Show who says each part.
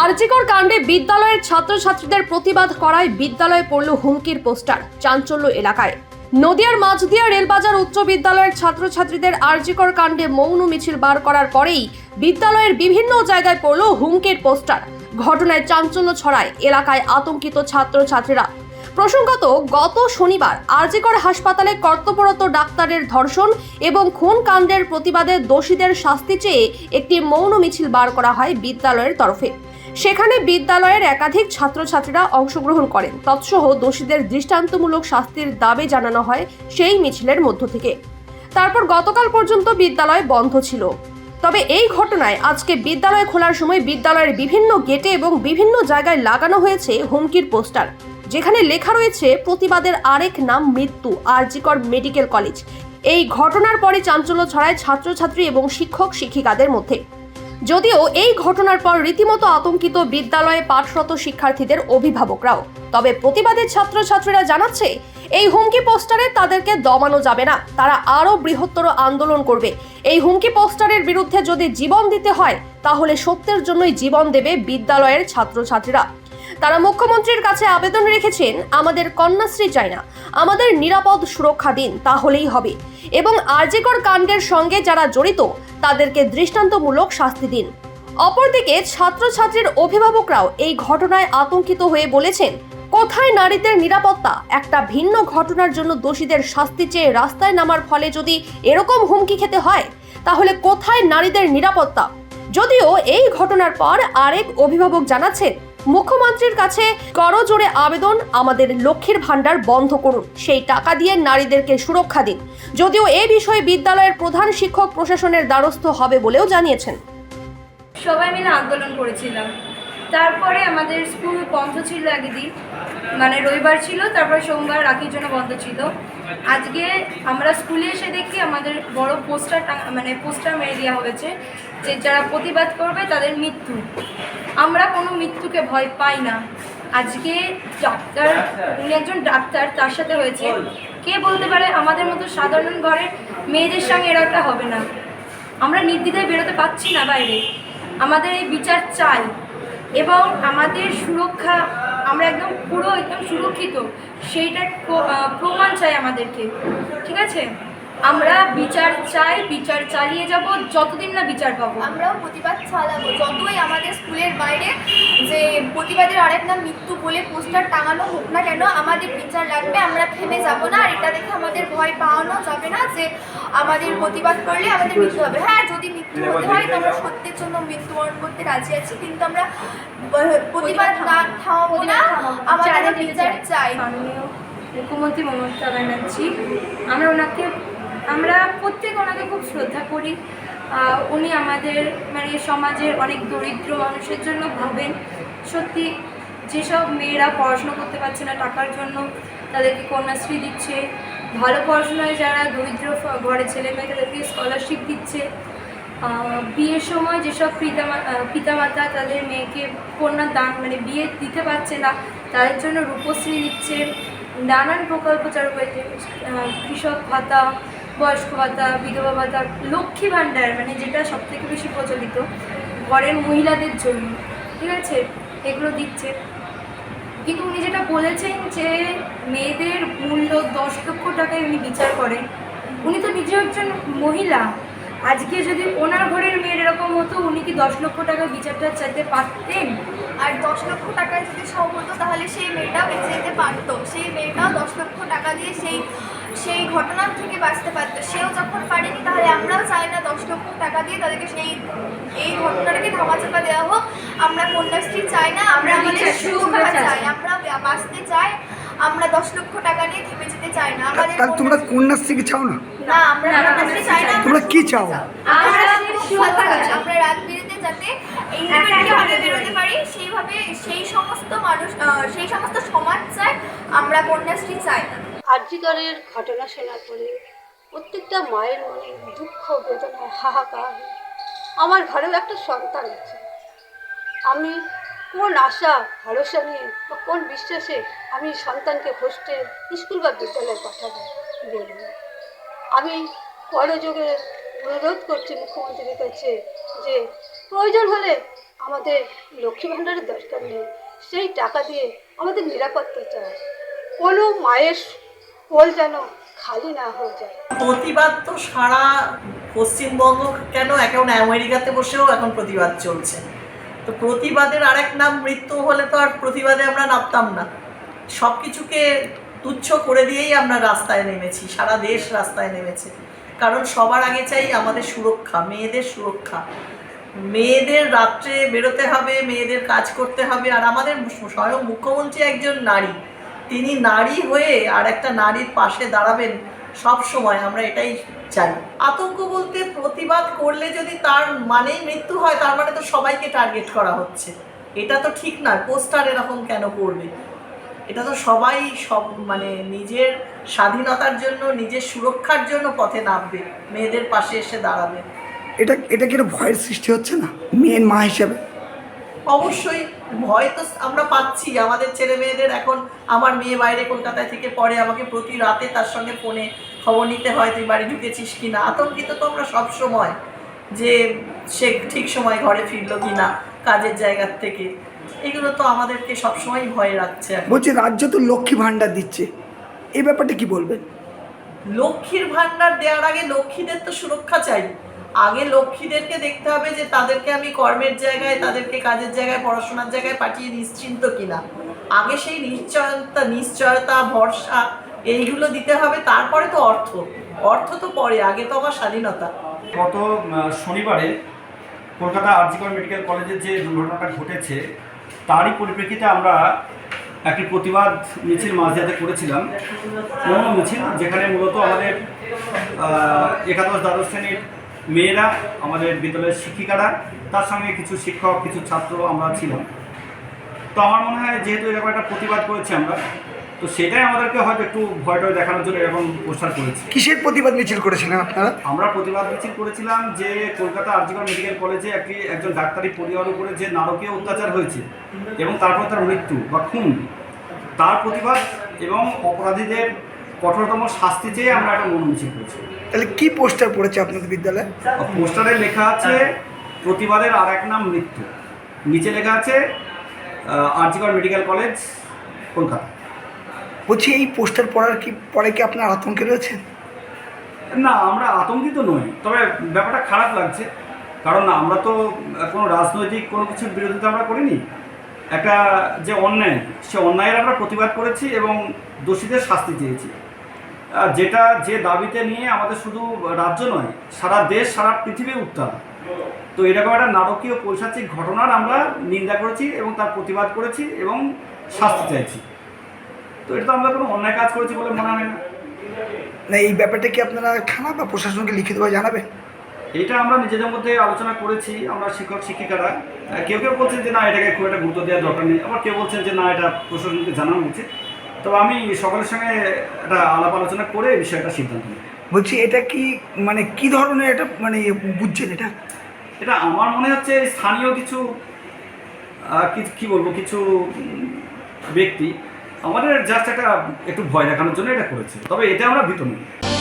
Speaker 1: আরজিকর কাণ্ডে বিদ্যালয়ের ছাত্রছাত্রীদের প্রতিবাদ করায় বিদ্যালয়ে পড়ল হুমকির পোস্টার চাঞ্চল্য এলাকায়। নদিয়ার মাঝদিয়া রেলবাজার উচ্চ বিদ্যালয়ের ছাত্রছাত্রীদের আরজিকর কাণ্ডে মৌন মিছিল বার করার পরেই বিদ্যালয়ের বিভিন্ন জায়গায় পড়ল হুমকির পোস্টার। ঘটনায় চাঞ্চল্য ছড়ায় এলাকায় আতঙ্কিত ছাত্রছাত্রীরা। প্রসঙ্গত, গত শনিবার আরজিকর হাসপাতালে কর্তব্যরত ডাক্তারের ধর্ষণ এবং খুন কাণ্ডের প্রতিবাদে দোষীদের শাস্তি চেয়ে একটি মৌন মিছিল বার করা হয় বিদ্যালয়ের তরফে। সেখানে বিদ্যালয়ের একাধিক ছাত্রছাত্রীরা অংশগ্রহণ করেন। তৎসহ দোষীদের দৃষ্টান্তমূলক শাস্তির দাবি জানানো হয় সেই মিছিলের মধ্য থেকে। তারপর গতকাল পর্যন্ত বিদ্যালয় বন্ধ ছিল। তবে এই ঘটনায় আজকে বিদ্যালয় খোলার সময় বিদ্যালয়ের বিভিন্ন গেটে এবং বিভিন্ন জায়গায় লাগানো হয়েছে হুমকির পোস্টার। যেখানে লেখা রয়েছে, প্রতিবাদের আরেক নাম মৃত্যু, আরজিকর মেডিকেল কলেজ। এই ঘটনার পরে চাঞ্চল্য ছড়ায় ছাত্রছাত্রী এবং শিক্ষক শিক্ষিকাদের মধ্যে। যদিও এই ঘটনার পর রীতিমতো আতঙ্কিত বিদ্যালয়ে পাঠরত শিক্ষার্থীদের অভিভাবকরাও। তবে প্রতিবাদের ছাত্রছাত্রীরা জানাচ্ছে, এই হুমকি পোস্টারে তাদেরকে দমানো যাবে না। তারা আরও বৃহত্তর আন্দোলন করবে। এই হুমকি পোস্টারের বিরুদ্ধে যদি জীবন দিতে হয়, তাহলে সত্যের জন্যই জীবন দেবে বিদ্যালয়ের ছাত্রছাত্রীরা। তারা মুখ্যমন্ত্রীর কাছে আবেদন রেখেছেন, আমাদের কন্যাশ্রী চাই না, আমাদের নিরাপদ সুরক্ষা দিন, তাহলেই হবে। এবং আরজিকর কাণ্ডের সঙ্গে যারা জড়িত, তাদেরকে দৃষ্টান্তমূলক শাস্তি দিন। অপরদিকে ছাত্রছাত্রীর অভিভাবকরাও এই ঘটনায় আতঙ্কিত হয়ে বলেছেন, কোথায় নারীদের নিরাপত্তা? একটা ভিন্ন ঘটনার জন্য দোষীদের শাস্তি চেয়ে রাস্তায় নামার ফলে যদি এরকম হুমকি খেতে হয়, তাহলে কোথায় নারীদের নিরাপত্তা? যদিও এই ঘটনার পর আরেক অভিভাবক জানাচ্ছেন মুখ্যমন্ত্রীর কাছে করজোড়ে আবেদন আমাদের লক্ষ্মীর ভাণ্ডার বন্ধ করুন। সেই টাকা দিয়ে নারীদেরকে সুরক্ষা দিন। যদিও এ বিষয়ে বিদ্যালয়ের প্রধান শিক্ষক প্রশাসনের দ্বারস্থ হবে বলেও জানিয়েছেন।
Speaker 2: সবাই মিলে আন্দোলন করেছিলাম। তারপরে আমাদের স্কুল বন্ধ ছিল একদিন। মানে রবিবার ছিল, তারপর সোমবার রাখির জন্য বন্ধ ছিল। আজকে আমরা স্কুলে এসে দেখি আমাদের বড় পোস্টার মানে পোস্টার মেরে দেওয়া হয়েছে। যে যারা প্রতিবাদ করবে তাদের মৃত্যু। আমরা কোনো মৃত্যুকে ভয় পাই না। আজকে ডাক্তার উনি একজন ডাক্তার, তার সাথে হয়েছে। কে বলতে পারে আমাদের মতো সাধারণ ঘরের মেয়েদের সঙ্গে এরকমটা হবে না। আমরা নির্দ্বিধায় বেরোতে পারছি না বাইরে। আমাদের এই বিচার চাই। এবং আমাদের সুরক্ষা, আমরা একদম পুরো একদম সুরক্ষিত। সেইটার প্রমাণ চাই আমাদেরকে। ঠিক আছে? আমরা বিচার চাই বিচার চালিয়ে যাব যতদিন না বিচার পাবো।
Speaker 3: আমরাও প্রতিবাদ চালাবো। যতই আমাদের স্কুলের বাইরে যে প্রতিবাদের আরেক নাম মৃত্যু বলে পোস্টার টাঙানো হোক না কেন আমাদের বিচার লাগবে আমরা থেমে যাব না। আর এটা দেখে আমাদের ভয় পাওয়ানো যাবে না যে আমাদের প্রতিবাদ করলে আমাদের মৃত্যু হবে। হ্যাঁ যদি মৃত্যু হতে হয় তো আমরা সত্যের জন্য মৃত্যুবরণ করতে রাজি আছি কিন্তু আমরা প্রতিবাদ না থামাবো না। আমাদের বিচার চাই।
Speaker 2: মাননীয় মুখ্যমন্ত্রী মমতা ব্যানার্জি আমরা ওনাকে আমরা প্রত্যেক ওনাকে খুব শ্রদ্ধা করি। উনি আমাদের মানে সমাজের অনেক দরিদ্র মানুষের জন্য ভাবেন। সত্যি যেসব মেয়েরা পড়াশোনা করতে পারছে না টাকার জন্য তাদেরকে কন্যাশ্রী দিচ্ছে। ভালো পড়াশোনায় যারা দরিদ্র ঘরে ছেলে মেয়ে তাদেরকে স্কলারশিপ দিচ্ছে। বিয়ের সময় যেসব পিতামা আহ, পিতামাতা তাদের মেয়েকে কন্যা দান মানে বিয়ে দিতে পারছে না তাদের জন্য রূপশ্রী দিচ্ছে। নানান প্রকল্প চালু করেছে কৃষক ভাতা বয়স্ক ভাতা, বিধবা ভাতা, লক্ষ্মী ভাণ্ডার মানে যেটা সবথেকে বেশি প্রচলিত, ঘরের মহিলাদের জন্য, ঠিক আছে? এগুলো দিচ্ছে। কিন্তু উনি যেটা বলেছেন যে মেয়েদের মূল্য দশ লক্ষ টাকায় উনি বিচার করেন। উনি তো নিজেও একজন মহিলা। আজকে যদি ওনার ঘরের মেয়ের এরকম হতো, উনি কি দশ লক্ষ টাকা বিচারটা চাইতে পারতেন?
Speaker 3: আর দশ লক্ষ টাকায় যদি সব হতো, তাহলে সেই মেয়েটাও বেঁচে যেতে পারতো। সেই মেয়েটাও দশ লক্ষ টাকা দিয়ে সেই সেই ঘটনার থেকে বাঁচতে পারতো। সেও যখন পারেনি তাহলে আমরাও চাই না দশ লক্ষ টাকা দিয়ে তাদেরকে সেই এই ঘটনাটাকে ধামাচাপা দেওয়া হোক। আমরা কন্যাশ্রী চাই না আমরা
Speaker 2: আমরা
Speaker 3: আমাদের সুরক্ষা
Speaker 2: চাই।
Speaker 3: আমরা বাঁচতে চাই আমরা দশ লক্ষ টাকা নিয়ে থেমে যেতে চাই না। আমাদের
Speaker 4: তাহলে তোমরা
Speaker 3: কন্যাশ্রী-
Speaker 4: কি চাও না?
Speaker 3: না আমরা কন্যাশ্রী চাই না
Speaker 4: তোমরা কি চাও?
Speaker 3: আমরা
Speaker 2: আমরা
Speaker 3: রাত যাতে ইন্ডিপেন্ডেন্টভাবে বেরোতে পারি সেইভাবে সেই সমস্ত মানুষ আহ, সেই সমস্ত সমাজ চাই আমরা কন্যাশ্রী চাই না।
Speaker 5: আর্যিকরের ঘটনা শোনার পরে প্রত্যেকটা মায়ের মনে দুঃখ, বেদনা, হাহাকার। আমার ঘরেও একটা সন্তান আছে। আমি কোন আশা, ভরসা নিয়ে বা কোন বিশ্বাসে আমি সন্তানকে হোস্টেল, স্কুল বা বিদ্যালয়ে পাঠাবো বলব আমি করযোগে অনুরোধ করছি মুখ্যমন্ত্রীর কাছে যে প্রয়োজন হলে আমাদের লক্ষ্মী ভাণ্ডারের দরকার নেই। সেই টাকা দিয়ে আমাদের নিরাপত্তা চায় কোনো মায়ের কোল যেন খালি না হয়ে যায়।
Speaker 4: প্রতিবাদ তো সারা পশ্চিমবঙ্গ কেন? এখন আমেরিকাতে বসেও এখন প্রতিবাদ চলছে। তো প্রতিবাদের আরেক নাম মৃত্যু হলে তো আর প্রতিবাদে আমরা নামতাম না। সব কিছুকে তুচ্ছ করে দিয়েই আমরা রাস্তায় নেমেছি, সারা দেশ রাস্তায় নেমেছে। কারণ সবার আগে চাই আমাদের সুরক্ষা, মেয়েদের সুরক্ষা। মেয়েদের রাত্রে বেরোতে হবে, মেয়েদের কাজ করতে হবে, আর আমাদের স্বয়ং মুখ্যমন্ত্রী একজন নারী। তিনি নারী হয়ে আর একটা নারীর পাশে দাঁড়াবেন সব সময়, আমরা এটাই চাই। আতঙ্ক বলতে প্রতিবাদ করলে যদি তার মানেই মৃত্যু হয়, তার মানে তো সবাইকে টার্গেট করা হচ্ছে। এটা তো ঠিক না পোস্টার এরকম কেন করবে? এটা তো সবাই সব মানে নিজের স্বাধীনতার জন্য, নিজের সুরক্ষার জন্য পথে নামবে, মেয়েদের পাশে এসে দাঁড়াবে।
Speaker 6: এটা এটা কি ভয়ের সৃষ্টি হচ্ছে না? মেয়ের মা হিসাবে?
Speaker 4: অবশ্যই ভয় তো আমরা পাচ্ছি। আমাদের ছেলে মেয়েদের এখন আমার মেয়ে বাইরে কলকাতায় থেকে পড়ে আমাকে প্রতি রাতে তার সঙ্গে ফোনে খবর নিতে হয় তুই বাড়ি ঢুকেছিস কি না? আতঙ্কিত তো আমরা সব সময় যে সে ঠিক সময় ঘরে ফিরলো কি না কাজের জায়গার থেকে। এগুলো তো আমাদেরকে সবসময় ভয় রাখছে।
Speaker 6: বলছি রাজ্য তো লক্ষ্মী ভাণ্ডার দিচ্ছে। এই ব্যাপারটা কি বলবেন?
Speaker 4: লক্ষ্মীর ভান্ডার দেওয়ার আগে লক্ষ্মীদের তো সুরক্ষা চাই। আগে লক্ষ্মীদেরকে দেখতে হবে যে তাদেরকে আমি কর্মের জায়গায়, তাদেরকে কাজের জায়গায়, পড়াশোনার জায়গায় পাঠিয়ে নিশ্চিন্ত কিনা। আগে সেই নিশ্চয়তা নিশ্চয়তা, ভরসা, এইগুলো দিতে হবে। তারপরে তো অর্থ। অর্থ তো পরে, আগে তো আমার স্বাধীনতা।
Speaker 7: গত শনিবারে কলকাতা আরজিকর মেডিকেল কলেজের যে দুর্ঘটনাটা ঘটেছে, তারই পরিপ্রেক্ষিতে আমরা একটি প্রতিবাদ মিছিল মাঝরাতে করেছিলাম। মৌন মিছিল, যেখানে মূলত আমাদের একাদশ দ্বাদশ শ্রেণির মেয়েরা আমাদের বিদ্যালয়ের শিক্ষিকারা তার সঙ্গে কিছু শিক্ষক কিছু ছাত্র আমরা ছিলাম। তো আমার মনে হয় যেহেতু এরকম একটা প্রতিবাদ করেছি আমরা তো সেটাই আমাদেরকে হয়তো একটু ভয় টয় দেখানোর জন্য এরকম পোস্টার করেছি।
Speaker 6: কিসের প্রতিবাদ মিছিল করেছিলেন আপনারা?
Speaker 7: আমরা প্রতিবাদ মিছিল করেছিলাম যে কলকাতা আরজিকর মেডিকেল কলেজে একটি একজন ডাক্তারি পরিবার উপরে যে নারকীয় অত্যাচার হয়েছে এবং তারপর তার মৃত্যু বা খুন। তার প্রতিবাদ এবং অপরাধীদের কঠোরতম শাস্তি চেয়ে আমরা একটা মন মিছিল করেছি।
Speaker 6: তাহলে কি পোস্টার পড়েছে আপনাদের বিদ্যালয়ে?
Speaker 7: পোস্টারে লেখা আছে প্রতিবাদের আর এক নাম মৃত্যু। নিচে লেখা আছে আরজিকর মেডিকেল কলেজ কলকাতা।
Speaker 6: বলছি এই পোস্টার পড়ার কি পরে কি আপনার আতঙ্কে রয়েছে
Speaker 7: না আমরা আতঙ্কিত নই তবে ব্যাপারটা খারাপ লাগছে। কারণ আমরা তো কোনো রাজনৈতিক কোনো কিছুর বিরোধিতা আমরা করিনি। একটা যে অন্যায় সে অন্যায়ের আমরা প্রতিবাদ করেছি এবং দোষীদের শাস্তি চেয়েছি। যেটা যে দাবিতে নিয়ে আমাদের শুধু রাজ্য নয় সারা দেশ সারা পৃথিবী উত্তাল। তো এরকম একটা নারকীয় পৈশাচিক ঘটনার আমরা নিন্দা করেছি এবং তার প্রতিবাদ করেছি এবং শাস্তি চাইছি। তো এটা তো আমরা কোনো অন্যায় কাজ করেছি বলে মনে হয় না।
Speaker 6: না এই ব্যাপারটা কি আপনারা থানা বা প্রশাসনকে লিখিত লিখিতভাবে জানাবেন?
Speaker 7: এটা আমরা নিজেদের মধ্যে আলোচনা করেছি আমরা শিক্ষক শিক্ষিকারা। কেউ কেউ বলছেন যে না এটাকে খুব একটা গুরুত্ব দেওয়ার দরকার নেই। আবার কেউ বলছেন যে না এটা প্রশাসনকে জানানো উচিত। তবে আমি সকলের সঙ্গে একটা আলাপ আলোচনা করে বিষয়টা সিদ্ধান্ত নিই।
Speaker 6: বলছি এটা কি মানে কি ধরনের এটা মানে বুঝছেন এটা?
Speaker 7: এটা আমার মনে হচ্ছে স্থানীয় কিছু কি- কি বলব কিছু ব্যক্তি আমাদের জাস্ট একটা একটু ভয় দেখানোর জন্য এটা করেছে। তবে এটা আমরা ভীত নই।